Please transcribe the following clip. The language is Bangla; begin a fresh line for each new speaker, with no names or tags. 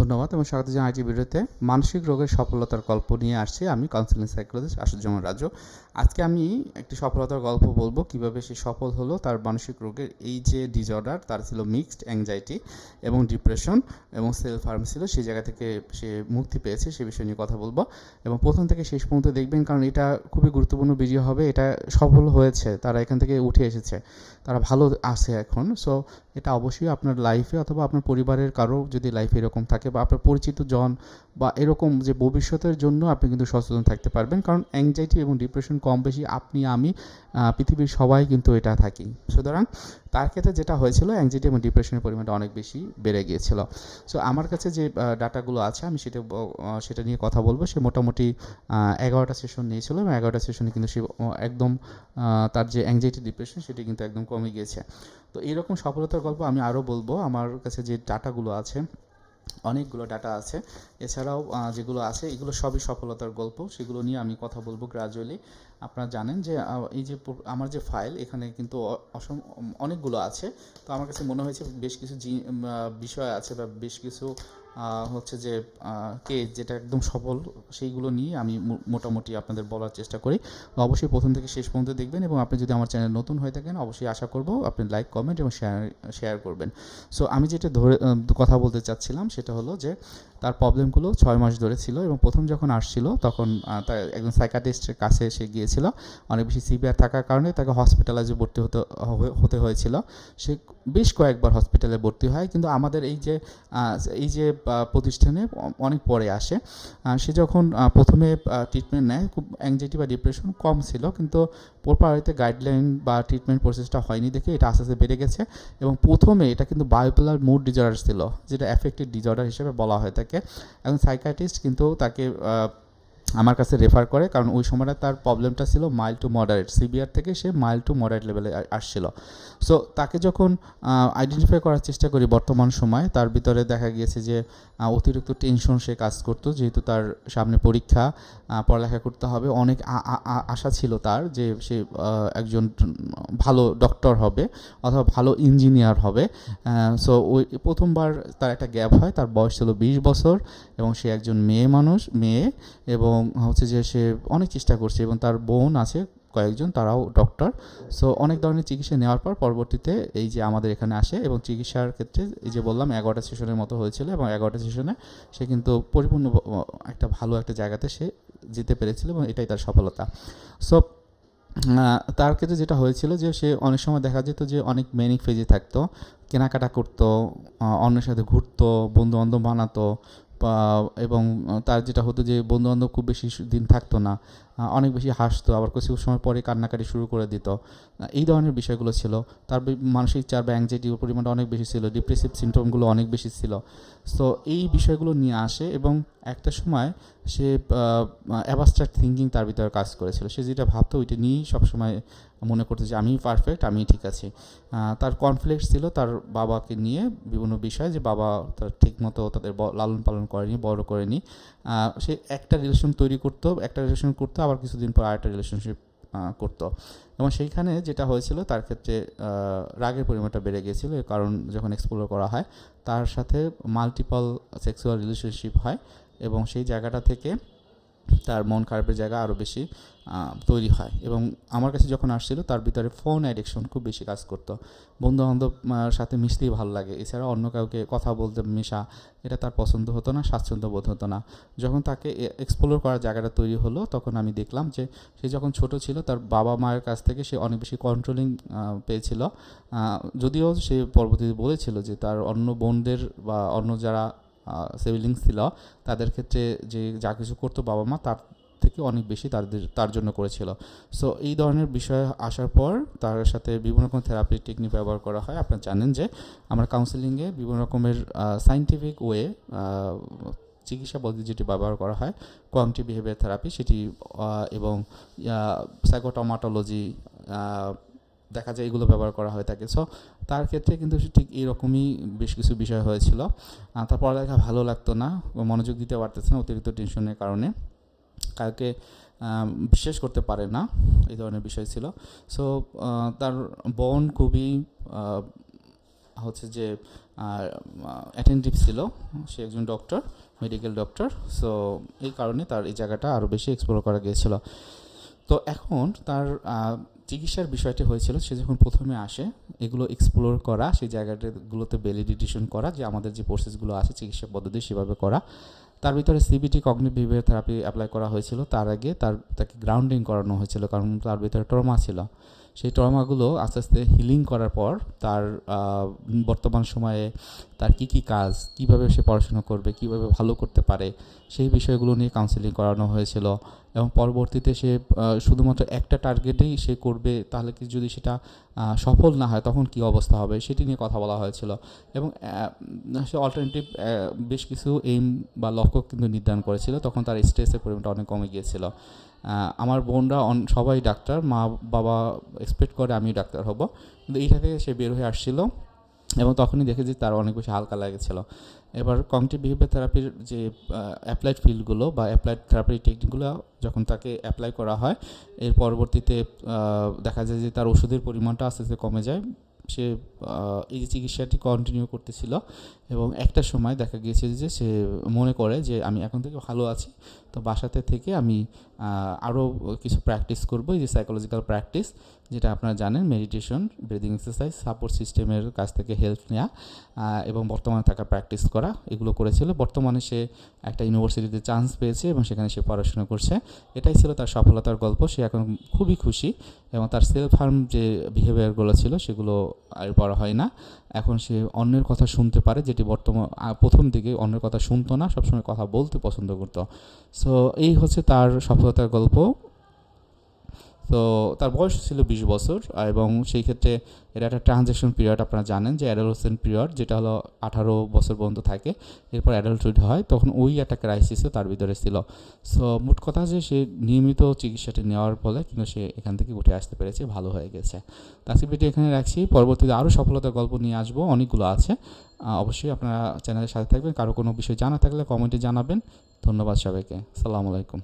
ধন্যবাদ এবং স্বাগত জানাই আইটি ভিডিওতে। মানসিক রোগের সফলতার গল্প নিয়ে আসছি আমি কাউন্সিলিং সাইকোলজিস্ট আশুজ্জামান রাজু। আজকে আমি একটি সফলতার গল্প বলব, কীভাবে সে সফল হলো, তার মানসিক রোগের এই যে ডিজঅর্ডার তার ছিল মিক্সড অ্যাংজাইটি এবং ডিপ্রেশন এবং সেলফ হার্ম ছিল সেই জায়গা থেকে সে মুক্তি পেয়েছে, সে বিষয় নিয়ে কথা বলব। এবং প্রথম থেকে শেষ পর্যন্ত দেখবেন, কারণ এটা খুবই গুরুত্বপূর্ণ ভিডিও হবে, এটা সফল হয়েছে, তারা এখান থেকে উঠে এসেছে, তারা ভালো আছে এখন। সো এটা অবশ্যই আপনার লাইফে অথবা আপনার পরিবারের কারও যদি লাইফে এরকম থাকে বা আপনার পরিচিত জন বা এরকম যে ভবিষ্যতের জন্য আপনি কিন্তু সচেতন থাকতে পারবেন। কারণ অ্যাংজাইটি এবং ডিপ্রেশন কম বেশি আপনি, আমি পৃথিবীর সবাই কিন্তু এটা থাকি। সুতরাং তার ক্ষেত্রে যেটা হয়েছিল অ্যাংজাইটি এবং ডিপ্রেশনের পরিমাণটা অনেক বেশি বেড়ে গিয়েছিল। সো আমার কাছে যে ডাটাগুলো আছে, আমি সেটা সেটা নিয়ে কথা বলব। সে মোটামুটি এগারোটা সেশন নিয়েছিল এবং এগারোটা সেশনে কিন্তু সে একদম তার যে অ্যাংজাইটি ডিপ্রেশন সেটি কিন্তু একদম কমে গিয়েছে। তো এইরকম সফলতার গল্প আমি আরও বলব। আমার কাছে যে ডাটাগুলো আছে, অনেকগুলো ডাটা আছে। এছাড়াও যেগুলো আছে, এগুলো সবই সফলতার গল্প। সেগুলো নিয়ে আমি কথা বলব গ্রাজুয়ালি আপনারা জানেন যে এই যে আমার যে ফাইল এখানে কিন্তু অসম, অনেকগুলো আছে। তো আমার কাছে মনে হয়েছে বেশ কিছু বিষয় আছে বা বেশ কিছু হচ্ছে যে কে যেটা একদম সফল, সেইগুলো নিয়ে আমি মোটামুটি আপনাদের বলার চেষ্টা করি। অবশ্যই প্রথম থেকে শেষ পর্যন্ত দেখবেন এবং আপনি যদি আমার চ্যানেল নতুন হয়ে থাকেন, অবশ্যই আশা করব আপনি লাইক, কমেন্ট এবং শেয়ার শেয়ার করবেন। সো আমি যেটা ধরে কথা বলতে চাচ্ছিলাম সেটা হলো যে তার প্রবলেমগুলো ছয় মাস ধরে ছিল এবং প্রথম যখন আসছিল তখন তার একজন সাইকাটিস্টের কাছে এসে গিয়েছিল। অনেক বেশি সিভিয়ার থাকার কারণে তাকে হসপিটালাইজে ভর্তি হতে হতে হয়েছিল। সে বেশ কয়েকবার হসপিটালে ভর্তি হয় কিন্তু আমাদের এই যে এই যে প্রতিষ্ঠানে অনেক পরে আসে। সে যখন প্রথমে ট্রিটমেন্ট নেয় খুব অ্যাংজাইটি বা ডিপ্রেশন কম ছিল কিন্তু পরপরিতে গাইডলাইন বা ট্রিটমেন্ট প্রসেসটা হয়নি দেখে এটা আস্তে আস্তে বেড়ে গেছে এবং প্রথমে এটা কিন্তু বায়োপোলার মুড ডিজর্ডার ছিল, যেটা অ্যাফেক্টেড ডিজর্ডার হিসেবে বলা হয় থাকে এখন সাইকাটিস্ট কিন্তু তাকে আহ, আমার কাছে রেফার করে, কারণ ওই সময়টা তার প্রবলেমটা ছিল মাইল্ড টু মডারেট সিভিয়ার থেকে সে মাইল্ড টু মডারেট লেভেলে আসছিল। সো তাকে যখন আইডেন্টিফাই করার চেষ্টা করি বর্তমান সময়, তার ভিতরে দেখা গিয়েছে যে অতিরিক্ত টেনশন সে কাজ করতো, যেহেতু তার সামনে পরীক্ষা পড়ালেখা করতে হবে। অনেক আশা ছিল তার যে সে একজন ভালো ডক্টর হবে অথবা ভালো ইঞ্জিনিয়ার হবে। সো ওই প্রথমবার তার একটা গ্যাপ হয়, তার বয়স ছিল বিশ বছর এবং সে একজন মেয়ে মানুষ, মেয়ে এবং হচ্ছে যে সে অনেক চেষ্টা করছে এবং তার বোন আছে, কয়েকজন, তারাও ডক্টর সো অনেক ধরনের চিকিৎসা নেওয়ার পর পরবর্তীতে এই যে আমাদের এখানে আসে এবং চিকিৎসার ক্ষেত্রে এই যে বললাম, এগারোটা সেশনের মতো হয়েছিল এবং এগারোটা সেশনে সে কিন্তু পরিপূর্ণ একটা ভালো একটা জায়গাতে সে যেতে পেরেছিল এবং এটাই তার সফলতা। সো তার ক্ষেত্রে যেটা হয়েছিল যে সে অনেক সময় দেখা যেত যে অনেক ম্যানিক ফেজে থাকতো, কেনাকাটা করতো অন্যের সাথে ঘুরতো বন্ধু বান্ধব বানাতো এবং তার যেটা হতো যে বন্ধুবান্ধব খুব বেশি দিন থাকতো না অনেক বেশি হাসতো, আবার কিছু সময় পরে কান্নাকাটি শুরু করে দিত। এই ধরনের বিষয়গুলো ছিল। তার মানসিক চাপ বা অ্যাংজাইটির পরিমাণটা অনেক বেশি ছিল ডিপ্রেসিভ সিমটমগুলো অনেক বেশি ছিল। সো এই বিষয়গুলো নিয়ে আসে এবং একটা সময় সে অ্যাবাস্ট্রাক্ট থিঙ্কিং তার ভিতরে কাজ করেছিল। সে যেটা ভাবতো ওইটা নিয়েই সবসময় মনে করতো যে আমি পারফেক্ট আমি ঠিক আছি। তার কনফ্লিক্ট ছিল তার বাবাকে নিয়ে বিভিন্ন বিষয় যে, বাবা তার ঠিকমতো তাদের লালন পালন করেনি, বড় করেনি। সে একটা রিলেশন তৈরি করতো, একটা রিলেশন করতো, আবার কিছুদিন পর আরেকটা রিলেশনশিপ করতো। এবং সেইখানে যেটা হয়েছিল, তার ক্ষেত্রে রাগের পরিমাণটা বেড়ে গিয়েছিল কারণ যখন এক্সপ্লোর করা হয়, তার সাথে মাল্টিপল সেক্সুয়াল রিলেশনশিপ হয়। এবং সেই জায়গাটা থেকে তার মন খারাপের জায়গা আরও বেশি তৈরি হয়। এবং আমার কাছে যখন আসছিল, তার ভিতরে ফোন অ্যাডিকশন খুব বেশি কাজ করতো। বন্ধু বান্ধব সাথে মিশতেই ভালো লাগে। এছাড়া অন্য কাউকে কথা বলতে মেশা, এটা তার পছন্দ হতো না, স্বাচ্ছন্দ্য বোধ হতো না। যখন তাকে এক্সপ্লোর করার জায়গাটা তৈরি হলো, তখন আমি দেখলাম যে, সে যখন ছোট ছিল, তার বাবা মায়ের কাছ থেকে সে অনেক বেশি কন্ট্রোলিং পেয়েছিল। যদিও সে পরবর্তীতে বলেছিল যে, তার অন্য বোনদের বা অন্য যারা সিবলিংস ছিল তাদের ক্ষেত্রে যে যা কিছু করতো বাবা মা, তার থেকে অনেক বেশি তাদের, তার জন্য করেছিল। সো এই ধরনের বিষয় আসার পর তার সাথে বিভিন্ন রকম থেরাপি টেকনিক ব্যবহার করা হয়। আপনারা জানেন যে আমরা কাউন্সেলিংয়ে বিভিন্ন রকমের সাইন্টিফিক ওয়ে চিকিৎসা পদ্ধতি যেটি ব্যবহার করা হয় কোয়ামটি বিহেভিয়ার থেরাপি সেটি এবং সাইকোটমাটোলজি দেখা যায় এগুলো ব্যবহার করা হয়ে থাকে। সো তার ক্ষেত্রে কিন্তু ঠিক এরকমই বেশ কিছু বিষয় হয়েছিল। তার পড়ালেখা ভালো লাগতো না মনোযোগ দিতে পারতেছে না অতিরিক্ত টেনশনের কারণে। কাউকে বিশ্বাস করতে পারে না, এই ধরনের বিষয় ছিল। সো তার বোন খুবই হচ্ছে যে অ্যাটেন্টিভ ছিল। সে একজন ডক্টর মেডিকেল ডক্টর সো এই কারণে তার এই জায়গাটা আরও বেশি এক্সপ্লোর করা গিয়েছিল। তো এখন তার চিকিৎসার বিষয়টি হয়েছিল, সে যখন প্রথমে আসে, এগুলো এক্সপ্লোর করা, সেই জায়গাটাগুলোতে ভ্যালিডিটেশন করা, যে আমাদের যে প্রসেসগুলো আছে, চিকিৎসা পদ্ধতি সেভাবে করা। তার ভিতরে CBT cognitive behaviour therapy apply করা হয়েছিল। তার আগে তার, তাকে গ্রাউন্ডিং করানো হয়েছিল, কারণ তার ভিতরে ট্রমা ছিল। সেই ট্রমাগুলো আস্তে আস্তে হিলিং করার পর, তার বর্তমান সময়ে তার কি কি কাজ, কীভাবে সে পড়াশোনা করবে, কীভাবে ভালো করতে পারে, সেই বিষয়গুলো নিয়ে কাউন্সেলিং করানো হয়েছিল এবং পরবর্তীতে সে শুধুমাত্র একটা টার্গেটেই সে করবে, তাহলে কি যদি সেটা সফল না হয় তখন কি অবস্থা হবে, সেটি নিয়ে কথা বলা হয়েছিল এবং সে অল্টারনেটিভ বেশ কিছু এইম বা লক্ষ্য কিন্তু নির্ধারণ করেছিল, তখন তার স্ট্রেসের পরিমাণটা অনেক কমে গিয়েছিল। আমার বোনরা সবাই ডাক্তার মা বাবা এক্সপেক্ট করে আমি ডাক্তার হব, কিন্তু এইটা থেকে সে বের হয়ে আসছিল। এবং তখনই দেখে যে তার অনেক বেশি হালকা লাগেছিল। এবার কমিটি বিহেভিয়ার থেরাপির যে অ্যাপ্লাইড ফিল্ডগুলো বা অ্যাপ্লাইড থেরাপি টেকনিকগুলো যখন তাকে অ্যাপ্লাই করা হয়, এর পরবর্তীতে দেখা যায় যে তার ওষুধের পরিমাণটা আস্তে আস্তে কমে যায়। সে এই যে চিকিৎসাটি কন্টিনিউ করতেছিল এবং একটা সময় দেখা গিয়েছে যে সে মনে করে যে আমি এখন থেকে ভালো আছি, তো বাসাতে থেকে আমি আরও কিছু প্র্যাকটিস করব, এই যে সাইকোলজিক্যাল প্র্যাকটিস যেটা আপনারা জানেন মেডিটেশন ব্রিদিং এক্সারসাইজ সাপোর্ট সিস্টেমের কাছ থেকে হেল্প নেওয়া এবং বর্তমানে থাকা প্র্যাকটিস করা, এগুলো করেছিল। বর্তমানে সে একটা ইউনিভার্সিটিতে চান্স পেয়েছে এবং সেখানে সে পড়াশোনা করছে। এটাই ছিল তার সফলতার গল্প। সে এখন খুবই খুশি এবং তার সেলফ হার্ম যে বিহেভিয়ারগুলো ছিল, সেগুলো আর বড় হয় না। এখন সে অন্যের কথা শুনতে পারে, যেটি বর্তমান প্রথম দিকে অন্যের কথা শুনতো না, সবসময় কথা বলতে পছন্দ করতো। সো এই হচ্ছে তার সফলতার গল্প। তো তার বয়স ছিল বিশ বছর এবং সেই ক্ষেত্রে এটা একটা ট্রানজ্যাকশন পিরিয়ড আপনারা জানেন যে অ্যাডালোসেন্ট পিরিয়ড যেটা হলো আঠারো বছর পর্যন্ত থাকে। এরপর অ্যাডাল্টহুড হয়, তখন ওই একটা ক্রাইসিসও তার ভিতরে ছিল। সো মোট কথা যে সে নিয়মিত চিকিৎসাটি নেওয়ার ফলে কিন্তু সে এখান থেকে উঠে আসতে পেরেছে, ভালো হয়ে গেছে। তো আজকে ভিডিও এখানে রাখছি। পরবর্তীতে আরও সফলতার গল্প নিয়ে আসব, অনেকগুলো আছে। অবশ্যই আপনারা চ্যানেলের সাথে থাকবেন। কারও কোনো বিষয় জানা থাকলে কমেন্টে জানাবেন। ধন্যবাদ সবাইকে। সালামু আলাইকুম।